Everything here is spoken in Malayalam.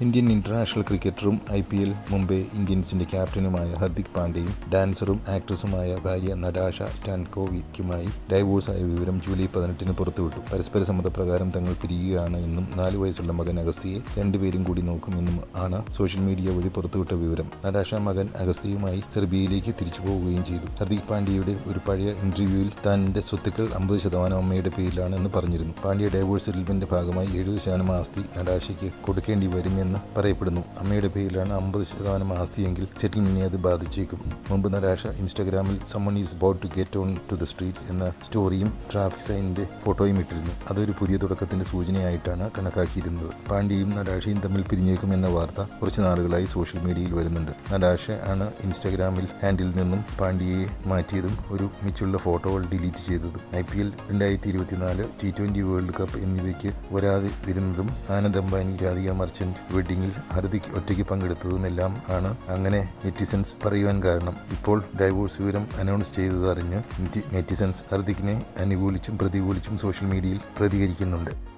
ഇന്ത്യൻ ഇന്റർനാഷണൽ ക്രിക്കറ്ററും ഐ പി എൽ മുംബൈ ഇന്ത്യൻസിന്റെ ക്യാപ്റ്റനുമായ ഹർദിക് പാണ്ഡ്യയും ഡാൻസറും ആക്ട്രസുമായ ഭാര്യ നടാഷ സ്റ്റാൻകോവിക്കുമായി ഡൈവോഴ്സായ വിവരം ജൂലൈ പതിനെട്ടിന് പുറത്തുവിട്ടു. പരസ്പര സമ്മതപ്രകാരം തങ്ങൾ പിരിയുകയാണ് എന്നും നാലു വയസ്സുള്ള മകൻ അഗസ്തിയെ രണ്ടുപേരും കൂടി നോക്കുമെന്നും ആണ് സോഷ്യൽ മീഡിയ വഴി പുറത്തുവിട്ട വിവരം. നടാഷ മകൻ അഗസ്തിയുമായി സെർബിയയിലേക്ക് തിരിച്ചു പോവുകയും ചെയ്തു. ഹർദിക് പാണ്ഡ്യയുടെ ഒരു പഴയ ഇന്റർവ്യൂവിൽ തന്റെ സ്വത്തുക്കൾ അമ്പത് ശതമാനം അമ്മയുടെ പേരിലാണ് എന്ന് പറഞ്ഞിരുന്നു. പാണ്ഡ്യ ഡൈവോഴ്സ് സെറ്റിൽമെന്റ് ഭാഗമായി എഴുപത് ശതമാനം ആസ്തി നടാഷയ്ക്ക് കൊടുക്കേണ്ടി വരുമെന്ന് പറയപ്പെടുന്നു. അമ്മയുടെ പേരിലാണ് അമ്പത് ശതമാനം ആസ്തിയെങ്കിൽ സെറ്റിൽമെന്റിനെ അത് ബാധിച്ചേക്കും. മുമ്പ് നരാഷ ഇൻസ്റ്റാഗ്രാമിൽ someone is about to get on to the streets എന്ന സ്റ്റോറിയും ട്രാഫിക് സൈനിന്റെ ഫോട്ടോയും ഇട്ടിരുന്നു. അതൊരു പുതിയ തുടക്കത്തിന്റെ സൂചനയായിട്ടാണ് കണക്കാക്കിയിരുന്നത്. പാണ്ഡ്യയും നരാഷയും തമ്മിൽ പിരിഞ്ഞേക്കുമെന്ന വാർത്ത കുറച്ച് നാളുകളായി സോഷ്യൽ മീഡിയയിൽ വരുന്നുണ്ട്. നരാഷ ആണ് ഇൻസ്റ്റാഗ്രാമിൽ ഹാൻഡിൽ നിന്നും പാണ്ഡ്യയെ മാറ്റിയതും ഒരു മിച്ചുള്ള ഫോട്ടോകൾ ഡിലീറ്റ് ചെയ്തതും. ഐ പി എൽ രണ്ടായിരത്തി ഇരുപത്തിനാല് ടി ട്വന്റി വേൾഡ് കപ്പ് എന്നിവയ്ക്ക് വരാതിരുന്നതും ആനന്ദ് അംബാനി രാധിക മർച്ചന്റ് വെഡിങ്ങിൽ ഹരതിക്ക് ഒറ്റയ്ക്ക് പങ്കെടുത്തതുമെല്ലാം ആണ് അങ്ങനെ നെറ്റിസൻസ് പറയുവാൻ കാരണം. ഇപ്പോൾ ഡൈവോഴ്സ് വിവരം അനൗൺസ് ചെയ്തതറിഞ്ഞ് നെറ്റിസൻസ് ഹർദിക്കിനെ അനുകൂലിച്ചും പ്രതികൂലിച്ചും സോഷ്യൽ മീഡിയയിൽ പ്രതികരിക്കുന്നുണ്ട്.